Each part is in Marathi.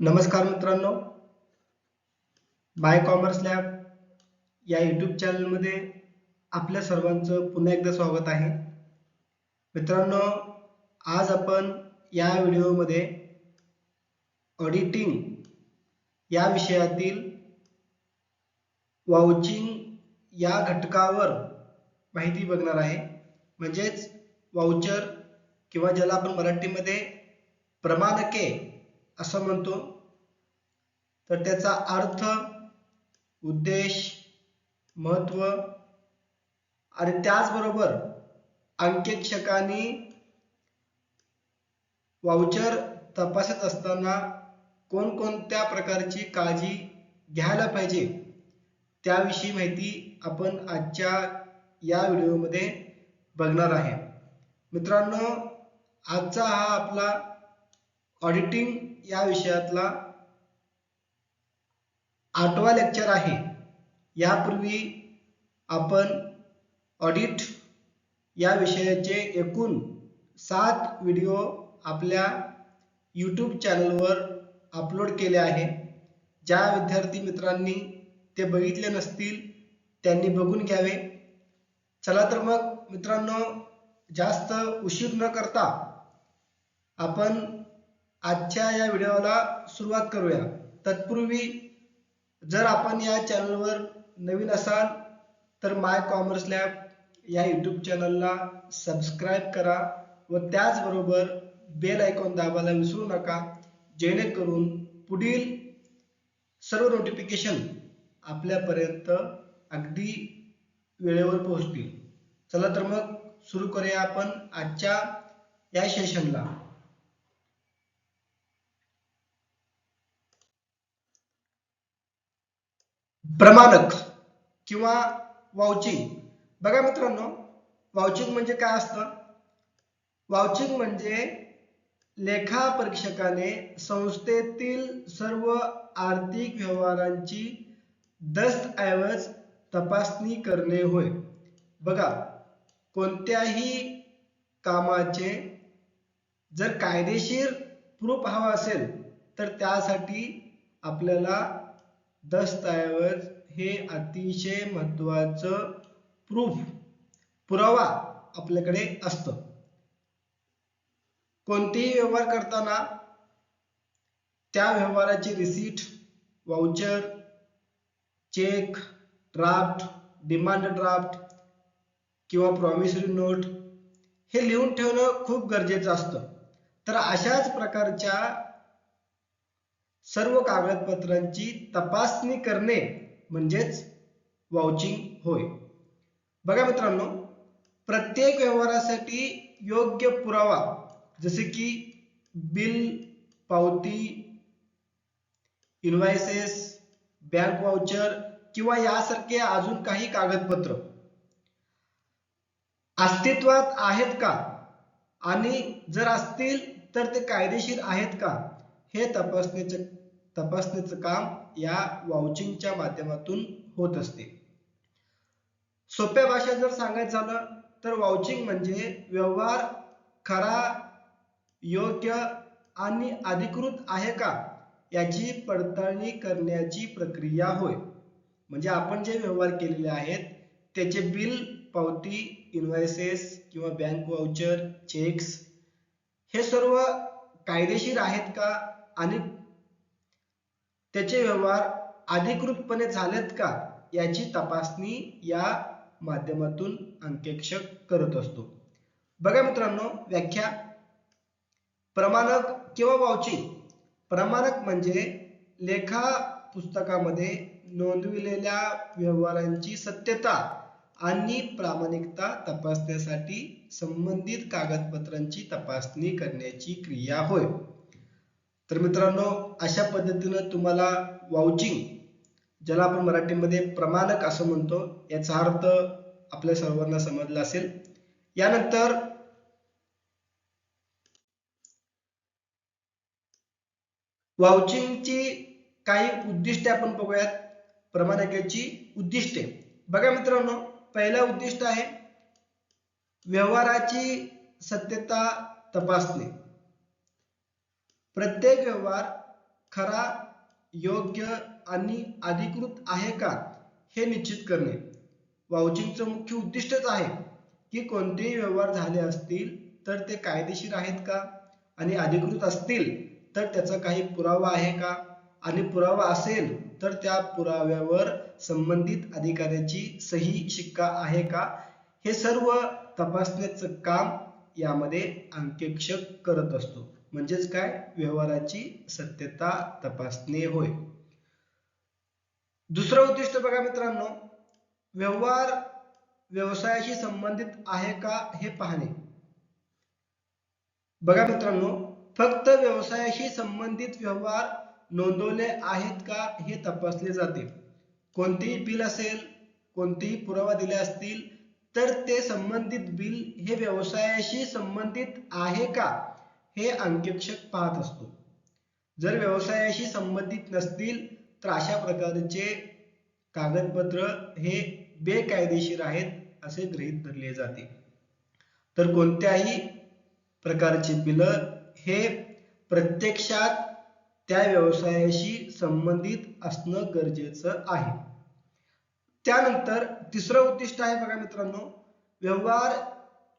नमस्कार मित्रांनो. बाय कॉमर्स लॅब या यूट्यूब चॅनलमध्ये आपल्या सर्वांचं पुन्हा एकदा स्वागत आहे. मित्रांनो आज आपण या व्हिडिओमध्ये ऑडिटिंग या विषयातील वाउचिंग या घटकावर माहिती बघणार आहे. म्हणजेच वाउचर किंवा ज्याला आपण मराठीमध्ये प्रमाणके असं म्हणतो. तर त्याचा अर्थ उद्देश महत्त्व आणि त्याचबरोबर अंकेक्षकांनी वाउचर तपासत असताना कोणकोणत्या प्रकारची काळजी घ्यायला पाहिजे त्याविषयी माहिती आपण आजच्या या व्हिडिओमध्ये बघणार आहे. मित्रांनो आजचा हा आपला ऑडिटिंग या विषयातला आठवा लेक्चर आहे. यापूर्वी आपण ऑडिट या विषयाचे एकूण सात व्हिडिओ आपल्या यूट्यूब चॅनलवर अपलोड केले आहे. ज्या विद्यार्थी मित्रांनी ते बघितले नसतील त्यांनी बघून घ्यावे. चला तर मग मित्रांनो जास्त उशीर न करता आपण आजच्या या व्हिडिओला सुरुवात करूया. तत्पूर्वी जर आपण या चॅनलवर नवीन असाल तर माय कॉमर्स लॅब या यूट्यूब चॅनलला सबस्क्राईब करा व त्याचबरोबर बेल आयकॉन दाबायला विसरू नका जेणेकरून पुढील सर्व नोटिफिकेशन आपल्यापर्यंत अगदी वेळेवर पोहोचतील. चला तर मग सुरू करूया आपण आजच्या या सेशनला प्रमाणक किंवा वाउचिंग. बघा मित्रांनो वाउचिंग म्हणजे काय असतं? वाउचिंग म्हणजे लेखा परीक्षकाने संस्थेतील सर्व आर्थिक व्यवहारांची दस्तऐवज तपासणी करणे होय. बघा कोणत्याही कामाचे जर कायदेशीर प्रूफ हवा असेल तर त्यासाठी आपल्याला दस्तऐवज हे अतिशय महत्वाचं प्रूफ पुरावा आपल्याकडे असतं. कोणतेही व्यवहार करताना त्या व्यवहाराची receipt voucher cheque draft demand draft किंवा प्रॉमिसरी नोट हे लिहून ठेवणं खूप गरजेचं असतं. तर अशाच प्रकारच्या सर्व कागदपत्रांची तपासणी करणे म्हणजेच वाउचिंग होय. बघा मित्रांनो प्रत्येक व्यवहारासाठी योग्य पुरावा जसे की बिल पावती इन्व्हायसेस बँक वाउचर किंवा यासारखे अजून काही कागदपत्र. अस्तित्वात आहेत का? आणि जर असतील तर ते कायदेशीर आहेत का? हे तपासण्याचे तपासण्याचं काम या वाउचिंगच्या माध्यमातून होत असते. सोप्या भाषेत जर सांगायचं झालं तर वाउचिंग म्हणजे व्यवहार खरा योग्य आणि अधिकृत आहे का याची पडताळणी करण्याची प्रक्रिया होय. म्हणजे आपण जे व्यवहार केलेले आहेत त्याचे बिल पावती इन्व्हायसेस किंवा बँक वाउचर चेक्स हे सर्व कायदेशीर आहेत का आणि त्याचे व्यवहार अधिकृतपणे झालेत का याची तपासणी या माध्यमातून अंकेक्षक करत असतो. बघा मित्रांनो व्याख्या. प्रमाणक किंवा वाउचिंग प्रमाणक म्हणजे लेखा पुस्तकामध्ये नोंदविलेल्या व्यवहारांची सत्यता आणि प्रामाणिकता तपासण्यासाठी संबंधित कागदपत्रांची तपासणी करण्याची क्रिया होय. तर मित्रांनो अशा पद्धतीनं तुम्हाला वाउचिंग ज्याला आपण मराठीमध्ये प्रमाणक असं म्हणतो याचा अर्थ आपल्या सर्वांना समजला असेल. यानंतर वाउचिंगची काही उद्दिष्टे आपण बघूयात. प्रमाणकाची उद्दिष्टे. बघा मित्रांनो पहिलं उद्दिष्ट आहे व्यवहाराची सत्यता तपासणे. प्रत्येक व्यवहार खरा योग्य आणि अधिकृत आहे का हे निश्चित करणे. वाउचिंगचं मुख्य उद्दिष्टच आहे की कोणतेही व्यवहार झाले असतील तर ते कायदेशीर आहेत का आणि अधिकृत असतील तर त्याचा काही पुरावा आहे का आणि पुरावा असेल तर त्या पुराव्यावर संबंधित अधिकाऱ्याची सही शिक्का आहे का हे सर्व तपासण्याचं काम यामध्ये अंकेक्षक करत असतो. म्हणजेच काय? व्यवहाराची सत्यता तपासणे होय. दुसरं उद्दिष्ट बघा मित्रांनो व्यवहार व्यवसायाशी संबंधित आहे का हे पाहणे. बघा मित्रांनो फक्त व्यवसायाशी संबंधित व्यवहार नोंदवले आहेत का हे तपासले जाते. कोणतेही बिल असेल कोणतेही पुरावा दिले असतील तर ते संबंधित बिल हे व्यवसायाशी संबंधित आहे का? हे अंकेक्षक पाहत असतो. जर व्यवसायाशी संबंधित नसतील तर अशा प्रकारचे कागदपत्र हे बेकायदेशीर आहेत असे गृहीत धरले जाते. तर कोणत्याही प्रकारचे बिल हे प्रत्यक्षात त्या व्यवसायाशी संबंधित असणं गरजेचं आहे. त्यानंतर तिसरं उद्दिष्ट आहे बघा मित्रांनो व्यवहार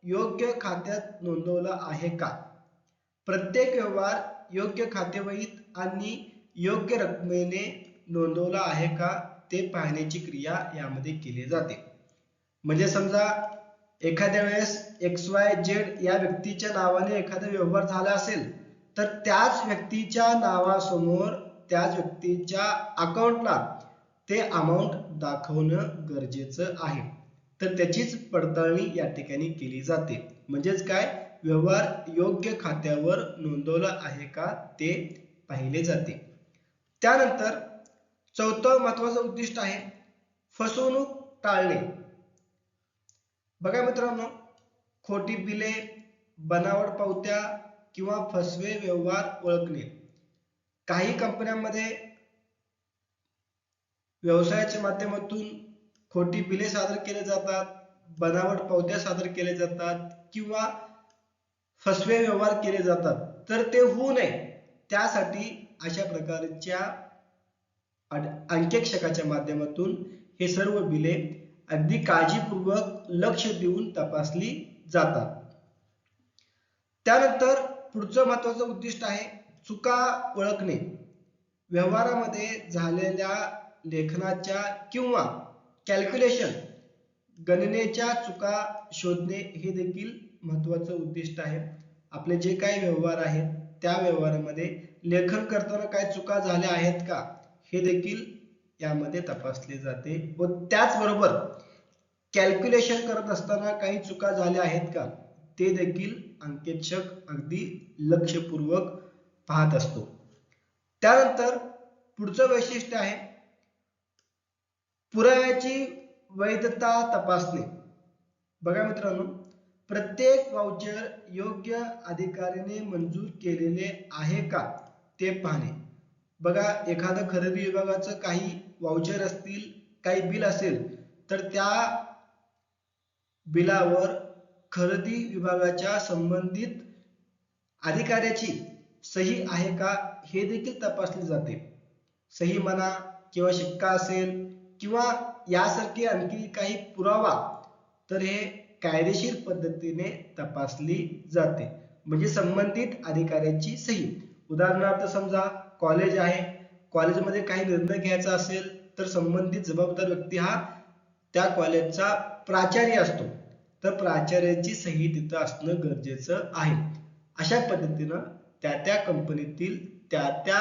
योग्य खात्यात नोंदवला आहे का? प्रत्येक व्यवहार योग्य खातेवहीत आणि योग्य रकमेने नोंदवला आहे का ते पाहण्याची क्रिया यामध्ये केली जाते. म्हणजे समजा एखाद्या वेळेस एक्स वाय झेड या व्यक्तीच्या नावाने एखादा व्यवहार झाला असेल तर त्याच व्यक्तीच्या नावासमोर त्याच व्यक्तीच्या अकाउंटला ते अमाऊंट दाखवणं गरजेचं आहे. तर त्याचीच पडताळणी या ठिकाणी केली जाते. म्हणजेच काय? व्यवहार योग्य खात्यावर नोंदवला आहे का ते पाहिले जाते. त्यानंतर चौथं महत्वाचं उद्दिष्ट आहे फसवणूक टाळणे. बघा मित्रांनो खोटी बिले बनावट पावत्या किंवा फसवे व्यवहार ओळखणे. काही कंपन्यांमध्ये व्यवसायाच्या माध्यमातून खोटी बिले सादर केले जातात बनावट पावत्या सादर केले जातात किंवा फसवे व्यवहार केले जातात. तर ते होऊ नये. त्यासाठी अशा प्रकारच्या अंकेक्षकाच्या माध्यमातून हे सर्व बिले अगदी काळजीपूर्वक लक्ष देऊन तपासली जातात. त्यानंतर पुढचं महत्वाचं उद्दिष्ट आहे चुका ओळखणे. व्यवहारामध्ये झालेल्या लेखनाच्या किंवा कॅल्क्युलेशन गणनेच्या चुका शोधणे हे देखील महत्वाचं उद्दिष्ट आहे. आपले जे काही व्यवहार आहेत त्या व्यवहारामध्ये लेखन करताना काय चुका झाल्या आहेत का हे देखील यामध्ये तपासले जाते व त्याचबरोबर कॅल्क्युलेशन करत असताना काही चुका झाल्या आहेत का ते देखील अंकेक्षक अगदी लक्षपूर्वक पाहत असतो. त्यानंतर पुढचं वैशिष्ट्य आहे पुराव्याची वैधता तपासणे. बघा मित्रांनो प्रत्येक वाउचर योग्य अधिकाऱ्याने मंजूर केलेले आहे का ते पाहणे. बघा एखादं खरेदी विभागाचं काही वाउचर असतील काही बिल असेल तर त्या बिलावर खरेदी विभागाच्या संबंधित अधिकाऱ्याची सही आहे का हे देखील तपासले जाते. सही म्हणा किंवा शिक्का असेल किंवा यासारखे आणखी काही पुरावा तर हे कायदेशीर पद्धतीने तपासली जाते म्हणजे संबंधित अधिकाऱ्यांची सही उदाहरणार्थ समजा कॉलेज आहे. कॉलेजमध्ये काही निर्णय घ्यायचा असेल तर संबंधित जबाबदार व्यक्ती हा त्या कॉलेजचा प्राचार्य असतो. तर प्राचार्याची सही तिथं असणं गरजेचं आहे. अशा पद्धतीनं त्या त्या कंपनीतील त्या त्या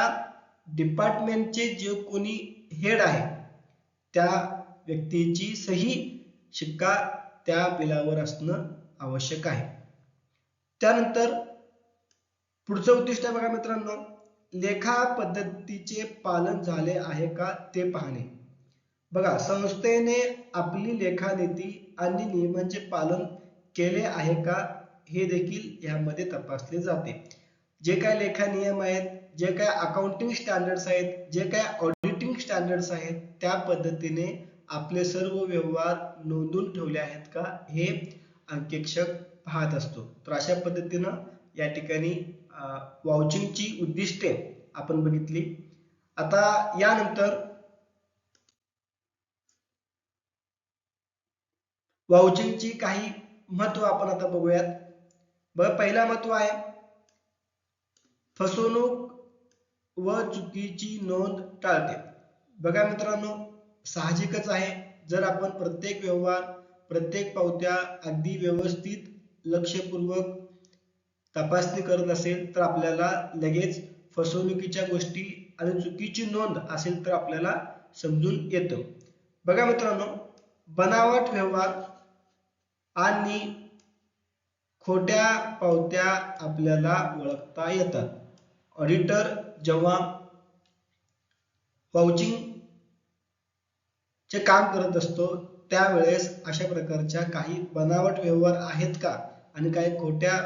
डिपार्टमेंटचे जे कोणी हेड आहे त्या व्यक्तीची सही शिक्का त्या बिलावर असणं आवश्यक आहे. त्यानंतर पुढचं उद्दिष्ट आहे बघा मित्रांनो लेखा पद्धतीचे पालन झाले आहे का ते पाहणे. बघा संस्थेने आपली लेखानीती आणि नियमांचे पालन केले आहे का हे देखील यामध्ये तपासले जाते. जे काय लेखा नियम आहेत जे काय अकाउंटिंग स्टँडर्ड्स आहेत जे काय ऑडिटिंग स्टँडर्ड्स आहेत त्या पद्धतीने आपले सर्व व्यवहार नोंदून ठेवले आहेत का हे अंकेक्षक पाहत असतो. तर अशा पद्धतीनं या ठिकाणी वाउचिंगची उद्दिष्टे आपण बघितली. आता यानंतर वाउचिंगची काही महत्त्व आपण आता बघूयात. बघ पहिला महत्त्व आहे फसवणूक व चुकीची नोंद टाळते. बघा मित्रांनो साहजिकच आहे. जर आपण प्रत्येक व्यवहार प्रत्येक पावत्या अगदी व्यवस्थित लक्षपूर्वक तपासणी करत असेल तर आपल्याला लगेच फसवणुकीच्या गोष्टी आणि चुकीची नोंद असेल तर आपल्याला समजून येतं. बघा मित्रांनो बनावट व्यवहार आणि खोट्या पावत्या आपल्याला ओळखता येतात. ऑडिटर जेव्हा वाउचिंग जे काम करत असतो त्यावेळेस अशा प्रकारच्या काही बनावट व्यवहार आहेत का? आणि काही खोट्या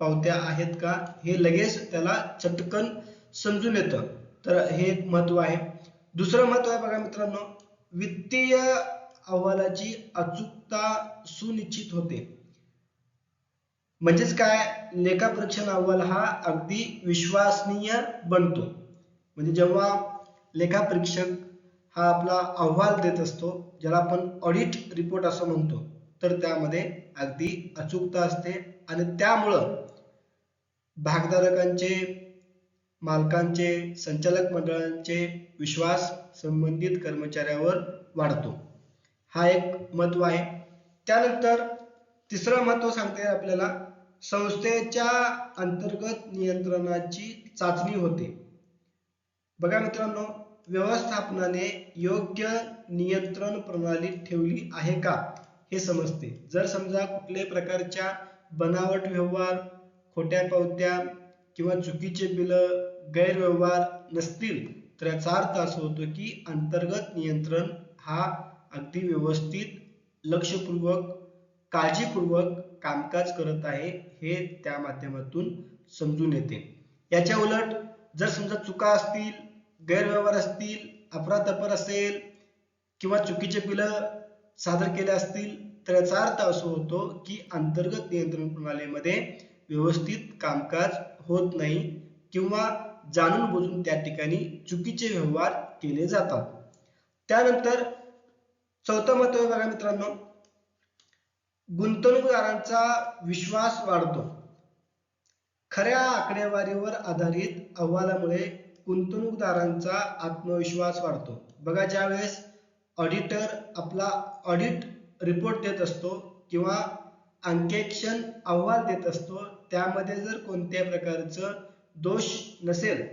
पावत्या आहेत का? हे लगेच त्याला चटकन समजून येतं. तर हे एक महत्त्व आहे. दुसरं महत्त्व आहे बघा मित्रांनो वित्तीय अहवालाची अचूकता सुनिश्चित होते. म्हणजेच काय? लेखापरीक्षण अहवाल हा अगदी विश्वसनीय बनतो. म्हणजे जेव्हा लेखापरीक्षक हा आपला अहवाल देत असतो ज्याला आपण ऑडिट रिपोर्ट असं म्हणतो. तर त्यामध्ये अगदी अचूकता असते आणि त्यामुळं भागधारकांचे मालकांचे संचालक मंडळांचे विश्वास संबंधित कर्मचाऱ्यावर वाढतो. हा एक महत्त्व आहे. त्यानंतर तिसरं महत्त्व सांगते आपल्याला संस्थेच्या अंतर्गत नियंत्रणाची चाचणी होते. बघा मित्रांनो व्यवस्थापनाने योग्य नियंत्रण प्रणाली ठेवली आहे का? हे समजते. जर समजा कुठल्याही प्रकारच्या बनावट व्यवहार खोट्या पावत्या किंवा चुकीचे बिल गैरव्यवहार नसतील तर याचा अर्थ असं होतो की अंतर्गत नियंत्रण हा अगदी व्यवस्थित लक्षपूर्वक काळजीपूर्वक कामकाज करत आहे हे त्या माध्यमातून समजून येते. याच्या उलट जर समजा चुका असतील गैरव्यवहार असतील अफरातफर असेल किंवा चुकीचे बिलं सादर केले असतील तर याचा अर्थ असं होतो की अंतर्गत नियंत्रण प्रणालीमध्ये व्यवस्थित कामकाज होत नाही किंवा जाणून बुजून त्या ठिकाणी चुकीचे व्यवहार केले जातात. त्यानंतर चौथं महत्त्व बघा मित्रांनो गुंतवणूकदारांचा विश्वास वाढतो. खऱ्या आकडेवारीवर आधारित अहवालामुळे गुंतवणूकदारांचा आत्मविश्वास वाढतो. बघा ज्यावेळेस ऑडिटर आपला ऑडिट रिपोर्ट देत असतो किंवा अंकेक्षण अहवाल देत असतो त्यामध्ये जर कोणत्याही प्रकारचं दोष नसेल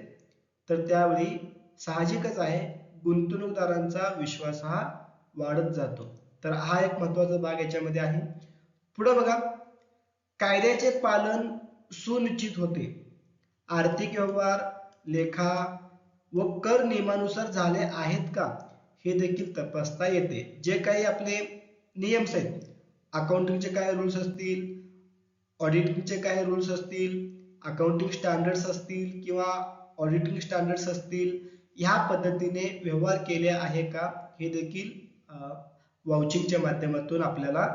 तर त्यावेळी साहजिकच आहे गुंतवणूकदारांचा विश्वास हा वाढत जातो. तर हा एक महत्त्वाचा भाग याच्यामध्ये आहे. पुढे बघा कायद्याचे पालन सुनिश्चित होते. आर्थिक व्यवहार लेखा व कर नियमानुसार झाले आहेत का? हे देखील तपासता येते. जे काही आपले नियम्स आहेत अकाउंटिंगचे काय रूल्स असतील ऑडिटिंगचे काय रूल्स असतील अकाउंटिंग स्टँडर्ड्स असतील किंवा ऑडिटिंग स्टँडर्ड्स असतील ह्या पद्धतीने व्यवहार केले आहे का? हे देखील वाउचिंगच्या माध्यमातून आपल्याला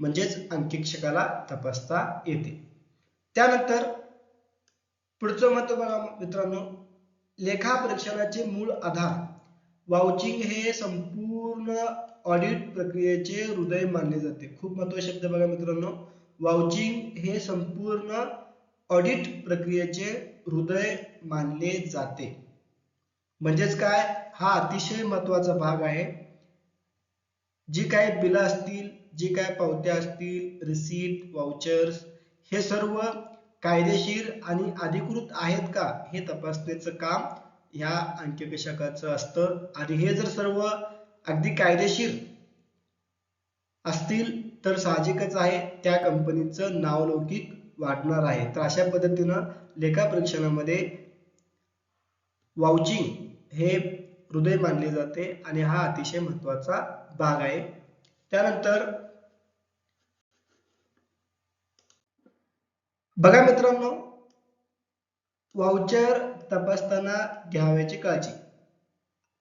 म्हणजेच अंकेक्षकाला तपासता येते. त्यानंतर पुढचं महत्त्व बघा मित्रांनो. लेखा परीक्षणाचे मूळ आधार. वाउचिंग हे संपूर्ण ऑडिट प्रक्रियेचे हृदय मानले जाते. खूप महत्त्वाचे शब्द बघा मित्रांनो. वाउचिंग हे संपूर्ण ऑडिट प्रक्रियेचे हृदय मानले जाते. म्हणजेच काय? हा अतिशय महत्त्वाचा भाग आहे. जी काय बिलं असतील जी काय पावत्या असतील रिसीट वाउचर्स हे सर्व कायदेशीर आणि अधिकृत आहेत का हे तपासण्याचं काम ह्या अंकेकषकाचं असतं. आणि हे जर सर्व अगदी कायदेशीर असतील तर साहजिकच आहे त्या कंपनीचं नावलौकिक वाढणार आहे. तर अशा पद्धतीनं लेखा परीक्षणामध्ये वाउचिंग हे हृदय मानले जाते आणि हा अतिशय महत्त्वाचा भाग आहे. त्यानंतर बघा मित्रांनो वाउचर तपासताना घ्यावयाची काळजी.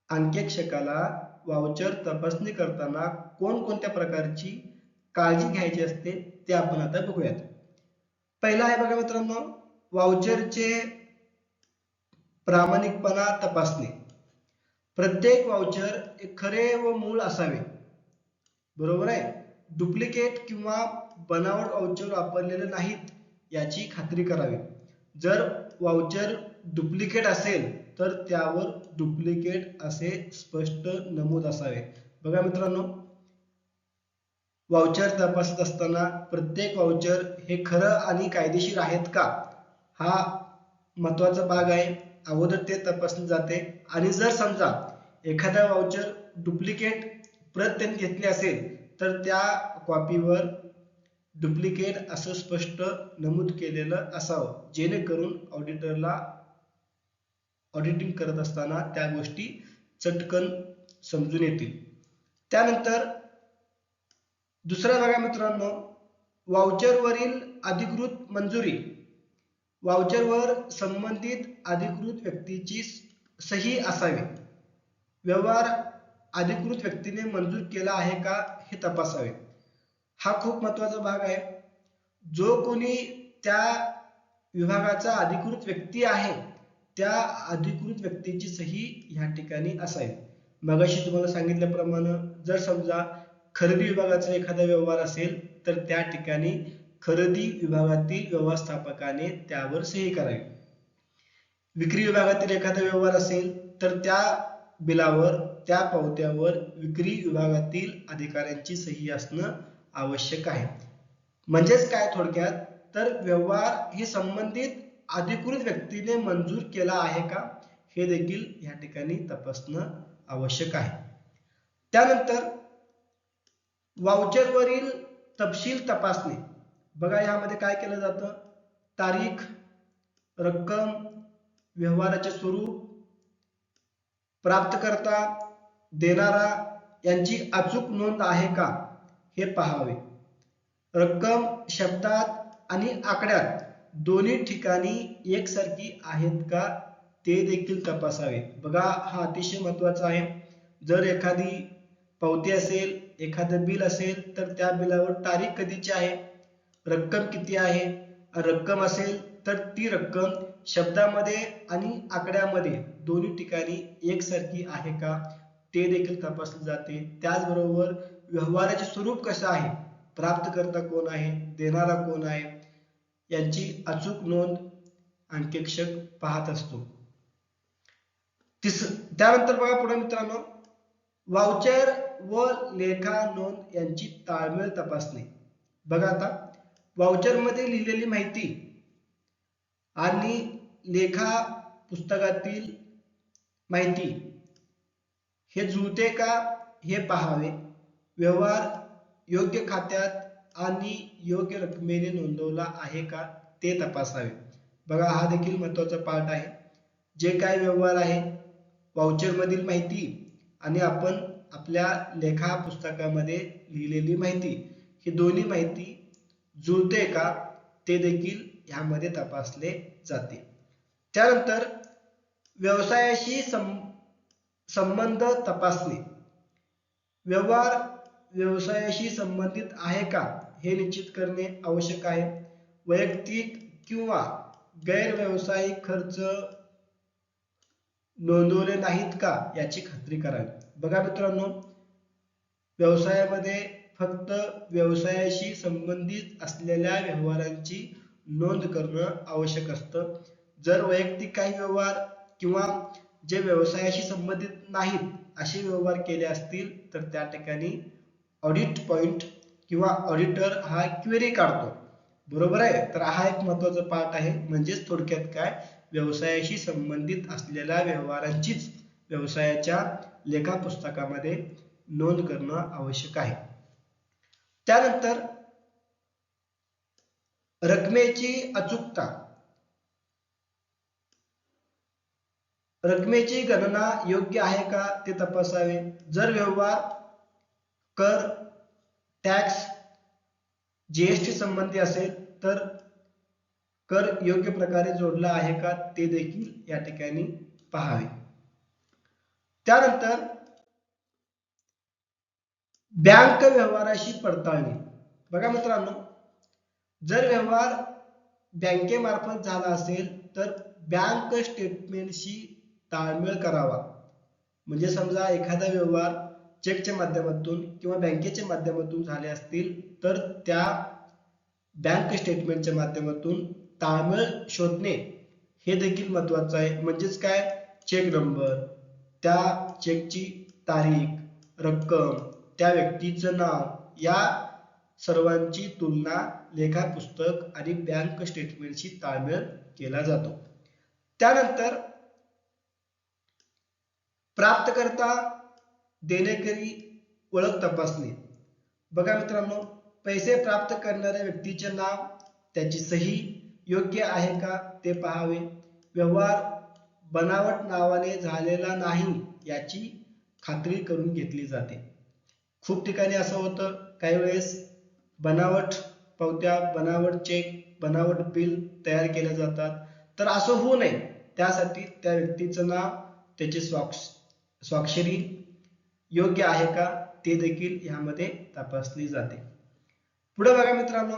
अंकेक्षकाला वाउचर तपासणी करताना कोणकोणत्या प्रकारची काळजी घ्यायची असते ते आपण आता बघूयात. पहिला आहे बघा मित्रांनो वाउचरचे प्रामाणिकपणा तपासणे. प्रत्येक वाउचर हे खरे व मूळ असावे. बरोबर आहे? डुप्लिकेट किंवा बनावट वाउचर वापरलेले नाहीत. याची खात्री करावी. जर वाउचर डुप्लिकेट असेल तर त्यावर डुप्लिकेट असे स्पष्ट नमूद असावे. बघा मित्रांनो वाउचर तपासत असताना प्रत्येक वाउचर हे खरं आणि कायदेशीर आहेत का? हा महत्त्वाचा भाग आहे. अगोदर ते तपासले जाते. आणि जर समजा एखादा वाउचर डुप्लिकेट प्रत त्यांनी घेतली असेल तर त्या कॉपीवर डुप्लिकेट असं स्पष्ट नमूद केलेलं असावं. जेणेकरून ऑडिटरला ऑडिटिंग करत असताना त्या गोष्टी चटकन समजून येतील. त्यानंतर दुसरा बघा मित्रांनो वाउचरवरील अधिकृत मंजुरी. वाउचरवर संबंधित अधिकृत व्यक्तीची सही असावी. व्यवहार अधिकृत व्यक्तीने मंजूर केला आहे का हे तपासावे. हा खूप महत्त्वाचा भाग आहे. जो कोणी त्या विभागाचा अधिकृत व्यक्ती आहे त्या अधिकृत व्यक्तीची सही ह्या ठिकाणी असावी. मगाशी तुम्हाला सांगितल्याप्रमाणे जर समजा खरेदी विभागाचा एखादा व्यवहार असेल तर त्या ठिकाणी खरेदी विभागातील व्यवस्थापकाने त्यावर सही करावी. विक्री विभागातील एखादा व्यवहार असेल तर त्या बिलावर त्या पावत्यावर विक्री विभागातील अधिकाऱ्यांची सही असणं आवश्यक आहे. म्हणजेच काय थोडक्यात? तर व्यवहार हे संबंधित अधिकृत व्यक्तीने मंजूर केला आहे का? हे देखील या ठिकाणी तपासणं आवश्यक आहे. त्यानंतर वाउचरवरील तपशील तपासणे. बघा यामध्ये काय केलं जातं? तारीख रक्कम व्यवहाराचे स्वरूप प्राप्तकर्ता देणारा यांची अचूक नोंद आहे का? हे पाहावे. रक्कम शब्दात आणि आकड्यात दोन्ही ठिकाणी एकसारखी आहेत का ते देखील तपासावे. बघा हा अतिशय महत्त्वाचा आहे. जर एखादी पावती असेल एखादं बिल असेल तर त्या बिलावर तारीख कधीची आहे? रक्कम किती आहे? रक्कम असेल तर ती रक्कम शब्दामध्ये आणि आकड्यामध्ये दोन्ही ठिकाणी एकसारखी आहे का ते देखील तपासले जाते. त्याचबरोबर व्यवहाराचे स्वरूप कसं आहे? प्राप्तकर्ता कोण आहे? देणारा कोण आहे? यांची अचूक नोंद अंकेक्षक पाहत असतो. तिस त्यानंतर बघा पुढे मित्रांनो. वाउचर व लेखा नोंद यांची ताळमेळ तपासणे. बघा आता वाउचरमध्ये लिहिलेली माहिती आणि लेखा पुस्तकातील माहिती हे जुळते का? हे पाहावे. व्यवहार योग्य खात्यात आणि योग्य रकमेने नोंदवला आहे का ते तपासावे. बघा हा देखील महत्त्वाचा पार्ट आहे. जे काय व्यवहार आहे वाउचर मधील माहिती आणि आपण आपल्या लेखा पुस्तकामध्ये लिहिलेली माहिती ही दोन्ही माहिती जुळते का ते देखील ह्यामध्ये तपासले जाते. त्यानंतर व्यवसायाशी संबंध तपासणे. व्यवहार व्यवसायाशी संबंधित आहे का हे निश्चित करणे आवश्यक आहे. वैयक्तिक किंवा गैर व्यावसायिक खर्च नोंदवले नाहीत का याची खात्री करावी बघा मित्रांनो व्यवसायामध्ये फक्त व्यवसायाशी संबंधित असलेल्या व्यवहारांची नोंद करणं आवश्यक असतं. जर वैयक्तिक काही व्यवहार किंवा जे व्यवसायाशी संबंधित नाहीत असे व्यवहार केले असतील तर त्या ठिकाणी ऑडिट पॉइंट किंवा ऑडिटर हा क्वेरी काढतो. बरोबर आहे? तर हा एक महत्त्वाचा पार्ट आहे. म्हणजेच थोडक्यात काय? व्यवसायाशी संबंधित असलेल्या व्यवहारांचीच व्यवसायाच्या लेखा पुस्तकामध्ये नोंद करणं आवश्यक आहे. त्यानंतर रकमेची अचूकता. रकमेची गणना योग्य आहे का ते तपासावे? जर व्यवहार कर टॅक्स जीएसटी संबंधी असेल तर कर योग्य प्रकारे जोडला आहे का ते देखील या ठिकाणी पहावे. त्यानंतर बँक व्यवहाराशी पडताळणी. बघा मित्रांनो जर व्यवहार बँकेमार्फत झाला असेल तर बँक स्टेटमेंटशी ताळमेळ करावा. म्हणजे समजा एखादा व्यवहार चेकच्या माध्यमातून किंवा बँकेच्या माध्यमातून झाले असतील तर त्या बँक स्टेटमेंटच्या माध्यमातून ताळमेळ शोधणे हे देखील महत्वाचं आहे. म्हणजेच काय? चेक नंबर त्या चेकची तारीख रक्कम त्या व्यक्तीचं नाव या सर्वांची तुलना लेखा पुस्तक आणि बँक स्टेटमेंटशी ताळमेळ केला जातो. त्यानंतर प्राप्तकर्ता देणेकरी ओळख तपासणे. बघा मित्रांनो पैसे प्राप्त करणाऱ्या व्यक्तीचे नाव त्याची सही योग्य आहे का ते पाहावे. व्यवहार बनावट नावाने झालेला नाही याची खात्री करून घेतली जाते. खूप ठिकाणी असं होतं काही वेळेस बनावट पावत्या बनावट चेक बनावट बिल तयार केले जातात. तर असं होऊ नये. त्यासाठी त्या व्यक्तीचं नाव त्याची स्वाक्ष स्वाक्षरी योग्य आहे का ते देखील यामध्ये तपासली जाते. पुढे बघा मित्रांनो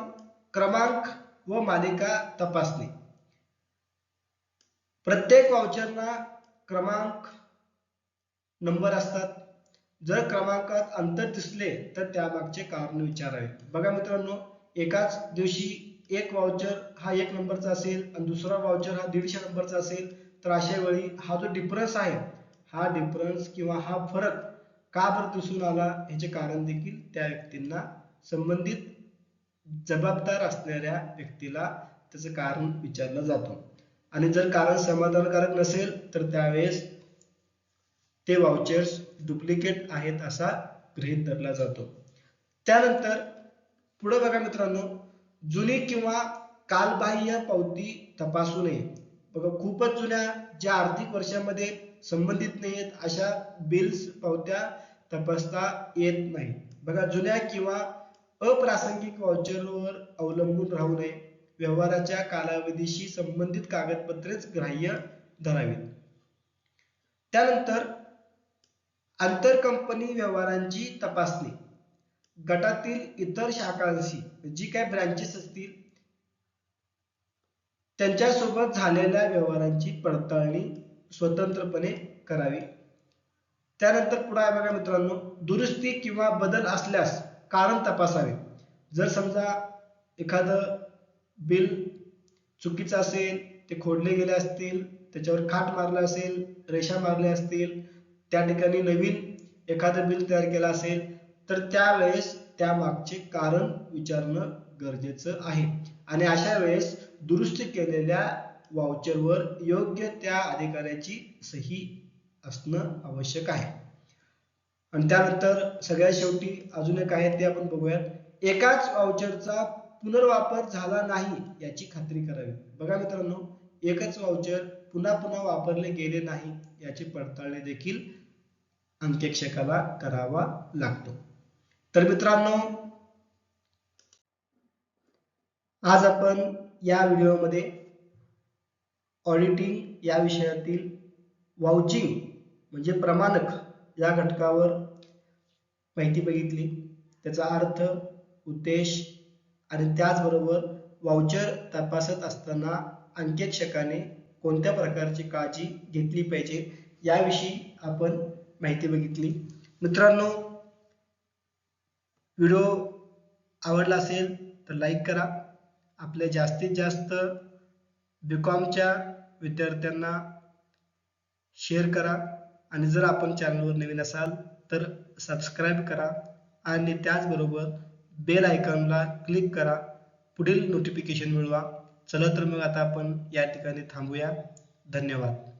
क्रमांक व मालिका तपासणी. प्रत्येक वाउचरना क्रमांक नंबर असतात. जर क्रमांकात अंतर दिसले तर त्यामागचे कारण विचारावे. बघा मित्रांनो एकाच दिवशी एक वाउचर हा एक नंबरचा असेल आणि दुसरा वाउचर हा दीडशे नंबरचा असेल तर अशा वेळी हा जो डिफरन्स आहे हा डिफरन्स किंवा हा फरक का बरं दिसून आला? ह्याचे कारण देखील त्या व्यक्तींना संबंधित जबाबदार असणाऱ्या व्यक्तीला त्याचं कारण विचारलं जातं. आणि जर कारण समाधानकारक नसेल तर त्यावेळेस ते वाउचर्स डुप्लिकेट आहेत असा गृहीत धरला जातो. त्यानंतर पुढे बघा मित्रांनो जुनी किंवा कालबाह्य पावती तपासू नये. बघा खूपच जुन्या ज्या आर्थिक वर्षामध्ये संबंधित नाहीत अशा बिल्स पावत्या तपासता येत नाही. बघा जुन्या किंवा अप्रासंगिक वाउचरवर अवलंबून राहू नये. व्यवहाराच्या कालावधीशी संबंधित कागदपत्रेच ग्राह्य धरावीत. त्यानंतर आंतर कंपनी व्यवहारांची तपासणी. गटातील इतर शाखांशी जी काय ब्रँचेस असतील त्यांच्यासोबत झालेल्या व्यवहारांची पडताळणी स्वतंत्रपणे करावी. त्यानंतर पुढे आहे बघा मित्रांनो दुरुस्ती किंवा बदल असल्यास कारण तपासावे. जर समजा एखादं बिल चुकीचं असेल ते खोडले गेले असतील त्याच्यावर खाट मारला असेल रेषा मारल्या असतील त्या ठिकाणी नवीन एखादं बिल तयार केलं असेल तर त्यावेळेस त्या मागचे कारण विचारणं गरजेचं आहे. आणि अशा वेळेस दुरुस्ती केलेल्या वाउचरवर योग्य त्या अधिकाऱ्याची सही असणं आवश्यक आहे. आणि त्यानंतर सगळ्यात शेवटी अजून एक आहे ते आपण बघूयात. एकाच वाउचरचा पुनर्वापर झाला नाही याची खात्री करावी. बघा मित्रांनो एकच वाउचर पुन्हा पुन्हा वापरले गेले नाही याची पडताळणी देखील अंकेक्षकाला करावा लागतो. तर मित्रांनो आज आपण या व्हिडिओमध्ये ऑडिटिंग या विषयातील वाउचिंग म्हणजे प्रमाणक या घटकावर माहिती बघितली. त्याचा अर्थ उद्देश आणि त्याचबरोबर वाउचर तपासत असताना अंकेक्षकाने कोणत्या प्रकारची काळजी घेतली पाहिजे याविषयी आपण माहिती बघितली. मित्रांनो व्हिडिओ आवडला असेल तर लाईक करा. आपल्या जास्तीत जास्त बी कॉमच्या विद्यार्थ्यांना शेअर करा. आणि जर आपण चॅनलवर नवीन असाल तर सबस्क्राईब करा आणि त्याचबरोबर बेल आयकॉनला क्लिक करा. पुढील नोटिफिकेशन मिळवा. चला तर मग आता आपण या ठिकाणी थांबूया. धन्यवाद.